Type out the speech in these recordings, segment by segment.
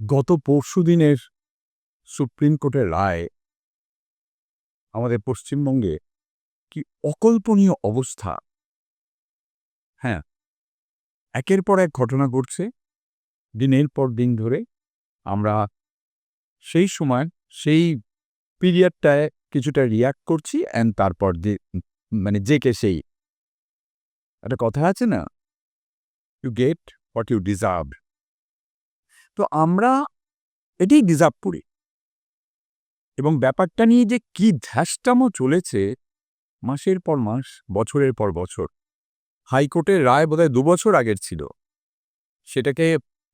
গত পরশুদিনের সুপ্রিম কোর্টের রায় আমাদের পশ্চিমবঙ্গে কি অকল্পনীয় অবস্থা? হ্যাঁ একের পর এক ঘটনা ঘটছে। দিনের পর দিন ধরে আমরা সেই সময়, সেই পিরিয়ডটায় কিছুটা রিয়াক্ট করছি অ্যান্ড তারপর মানে যে কে সেই। একটা কথা আছে না you get what you deserve তো আমরা এটাই ডিজার্ভ করি। এবং ব্যাপারটা নিয়ে যে কি ধ্যাসটামো চলেছে, মাসের পর মাস, বছরের পর বছর, হাইকোর্টের রায় বোধহয় দু বছর আগের ছিল। সেটাকে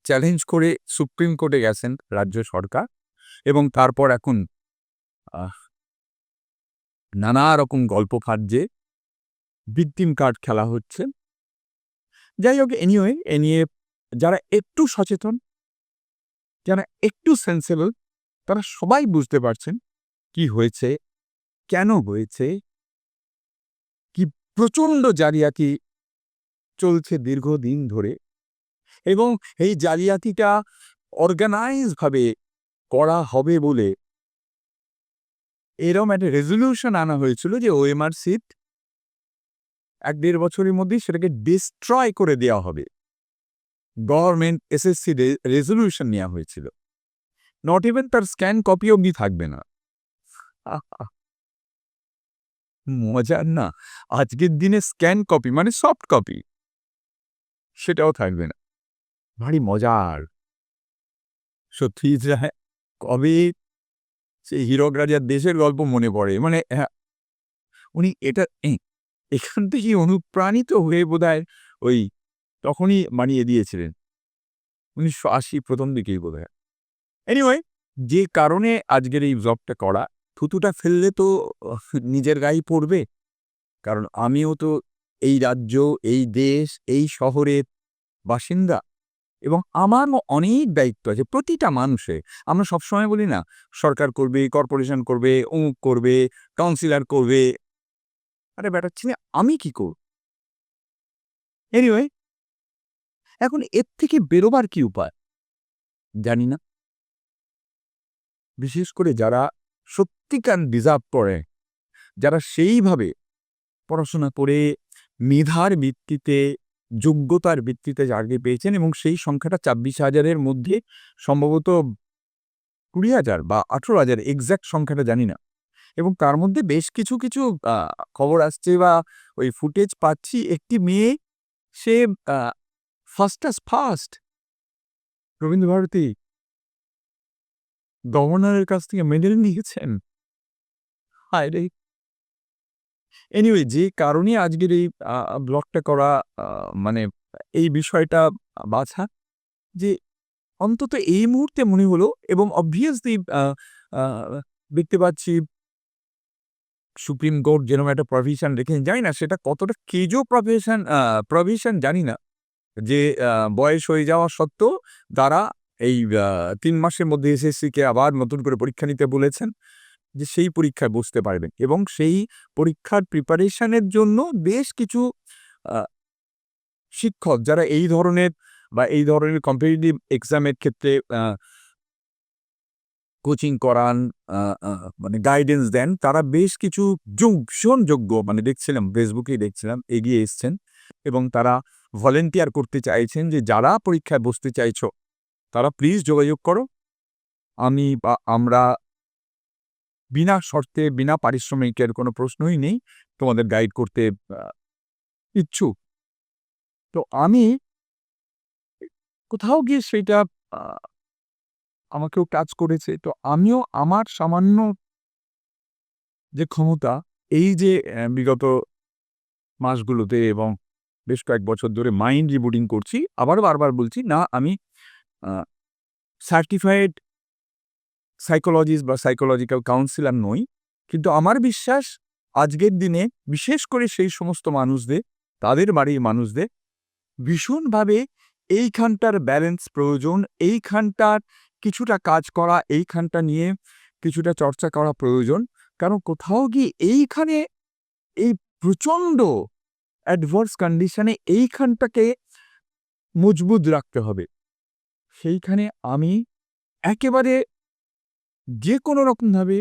চ্যালেঞ্জ করে সুপ্রিম কোর্টে গেছেন রাজ্য সরকার এবং তারপর এখন নানা রকম গল্প ফাটছে ভিকটিম কার্ড খেলা হচ্ছে। যাই হোক এনিওয়ে এ নিয়ে যারা একটু সচেতন যারা একটু সেন্সেবল তারা সবাই বুঝতে পারছেন কি হয়েছে, কেন হয়েছে, কি প্রচণ্ড জালিয়াতি চলছে দীর্ঘদিন ধরে এবং এই জালিয়াতিটা অর্গানাইজভাবে করা হবে বলে এরম একটা রেজলিউশন আনা হয়েছিল যে ওএমআর সিট এক দেড় বছরের মধ্যেই সেটাকে ডিস্ট্রয় করে দেওয়া হবে। গভর্নমেন্ট এসএসসি রেজলিউশন নেওয়া হয়েছিল। নট ইভেন তার স্ক্যান কপি অবধি থাকবে না! মজার না আজকের দিনে স্ক্যান কপি মানে সফট কপি সেটাও থাকবে না। ভারী মজার। সত্যি যা কবে সেই হীরক রাজার দেশের গল্প মনে পড়ে মানে হ্যাঁ, উনি এটা এখান থেকেই অনুপ্রাণিত হয়ে বোধহয় ওই তখনই বানিয়ে দিয়েছিলেন। উনিশশো আশি প্রথম দিকেই বোধ হয় এনিওয়ে যে কারণে আজকের এই ব্লগটা করা, থুতুটা ফেললে তো, নিজের গায়ে পড়বে। কারণ আমিও তো এই রাজ্য, এই দেশ, এই শহরের বাসিন্দা। এবং আমারও অনেক দায়িত্ব আছে প্রতিটা মানুষে আমরা সবসময় বলি না, সরকার করবে কর্পোরেশন করবে, অমুক করবে কাউন্সিলর করবে। আরে ব্যাটা, ছেলে, আমি কি করব? এনিওয়ে এখন এর থেকে বেরোবার কি উপায়? জানি না। বিশেষ করে যারা সত্যিকার ডিজার্ভ করে, যারা সেইভাবে পড়াশোনা করে মেধার ভিত্তিতে, যোগ্যতার ভিত্তিতে চাকরি পেয়েছেন এবং সেই সংখ্যাটা ছাব্বিশ হাজারের মধ্যে সম্ভবত কুড়ি হাজার বা আঠেরো হাজার এক্স্যাক্ট সংখ্যাটা জানি না। এবং তার মধ্যে বেশ কিছু কিছু খবর আসছে বা ওই ফুটেজ পাচ্ছি। একটি মেয়ে, সে ফার্স্ট আস ফার্স্ট রবীন্দ্রভারতী গভর্নরের কাছ থেকে মেডেল নিয়েছেন হায় রে এনিওয়ে যে কারণে আজকের এই ব্লগটা করা মানে এই বিষয়টা বাছা যে অন্তত এই মুহূর্তে মনে হলো এবং অবভিয়াসলি দেখতে পাচ্ছি সুপ্রিম কোর্ট যেরকম একটা প্রভিশন রেখেছেন জানি না, সেটা কতটা কেজো প্রভিশন প্রভিশন জানি না। যে বয়স হয়ে যাওয়া সত্ত্বেও তারা এই তিন মাসের মধ্যে এসএসসিকে আবার নতুন করে পরীক্ষা নিতে বলেছেন যে, সেই পরীক্ষায় বসতে পারবেন। এবং সেই পরীক্ষার প্রিপারেশনের জন্য বেশ কিছু শিক্ষক যারা এই ধরনের বা এই ধরনের কম্পিটিটিভ এক্সামের ক্ষেত্রে কোচিং করান মানে গাইডেন্স দেন, তারা বেশ কিছু ভীষণ যোগ্য মানে দেখছিলাম ফেসবুকেই দেখছিলাম, এগিয়ে এসছেন এবং তারা ভলেন্টিয়ার করতে চাইছেন যে যারা পরীক্ষায় বসতে চাইছ তারা প্লিজ যোগাযোগ করো। আমি বা আমরা বিনা শর্তে বিনা পারিশ্রমিকের কোনো প্রশ্নই নেই তোমাদের গাইড করতে ইচ্ছুক। তো আমি কোথাও গিয়ে আহ, আমাকেও কাজ করেছে। তো আমিও আমার সামান্য যে ক্ষমতা এই যে বিগত মাসগুলোতে এবং বেশ কয়েক বছর ধরে মাইন্ড রিবুটিং করছি আবার বারবার বলছি, না, আমি সার্টিফাইড সাইকোলজিস্ট বা সাইকোলজিক্যাল কাউন্সিলর নই, কিন্তু আমার বিশ্বাস আজকের দিনে বিশেষ করে সেই সমস্ত মানুষদের, তাদের বাড়ির মানুষদের, ভীষণভাবে এইখানটার ব্যালেন্স প্রয়োজন, এইখানটার কিছুটা কাজ করা, এইখানটা নিয়ে কিছুটা চর্চা করা প্রয়োজন, কারণ কোথাও গিয়ে এইখানে এই প্রচণ্ড অ্যাডভার্স কন্ডিশনে এইখানটাকে মজবুত রাখতে হবে। সেইখানে আমি একেবারে যে কোনো রকমভাবে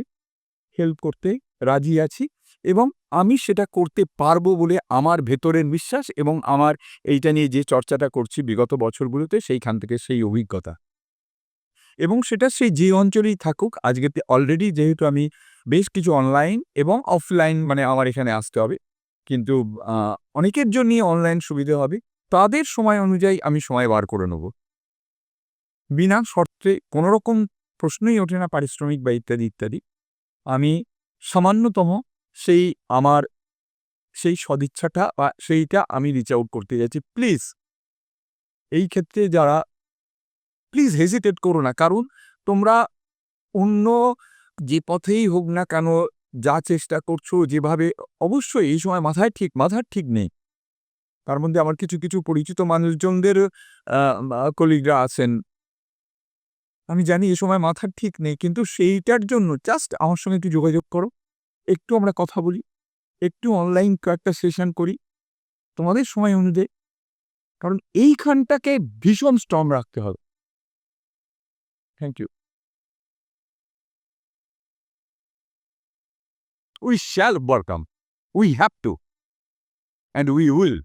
হেল্প করতে রাজি আছি এবং আমি সেটা করতে পারব বলে আমার ভেতরের বিশ্বাস এবং আমার এইটা নিয়ে যে চর্চাটা করছি বিগত বছরগুলোতে সেইখান থেকে সেই অভিজ্ঞতা। এবং সেটা সেই যে অঞ্চলেই থাকুক, আজকে অলরেডি যেহেতু আমি বেশ কিছু অনলাইন এবং অফলাইন মানে আমার এখানে আসতে হবে। কিন্তু অনেকের জন্যই অনলাইন সুবিধা হবে। তাদের সময় অনুযায়ী আমি সময় বার করে নেব। বিনা শর্তে কোনো রকম প্রশ্নই ওঠে না, পারিশ্রমিক বা ইত্যাদি ইত্যাদি। আমি সামান্যতম সেই আমার, সেই সদিচ্ছাটা বা সেইটা আমি রিচ আউট করতে যাচ্ছি। প্লিজ এই ক্ষেত্রে যারা প্লিজ হেজিটেট করো না। কারণ তোমরা অন্য যে পথেই হোক না কেন যা চেষ্টা করছ যেভাবে, অবশ্যই এই সময় মাথায় ঠিক, মাথার ঠিক নেই। তার মধ্যে আমার কিছু কিছু পরিচিত মানুষজনদের কলিগরা আছেন। আমি জানি এ সময় মাথার ঠিক নেই, কিন্তু সেইটার জন্য জাস্ট আমার সঙ্গে একটু যোগাযোগ করো। একটু আমরা কথা বলি, একটু অনলাইন কয়েকটা সেশন করি, তোমাদের সময় অনুযায়ী। কারণ এইখানটাকে ভীষণ স্ট্রং রাখতে হবে। Thank you we shall overcome. We have to. And we will.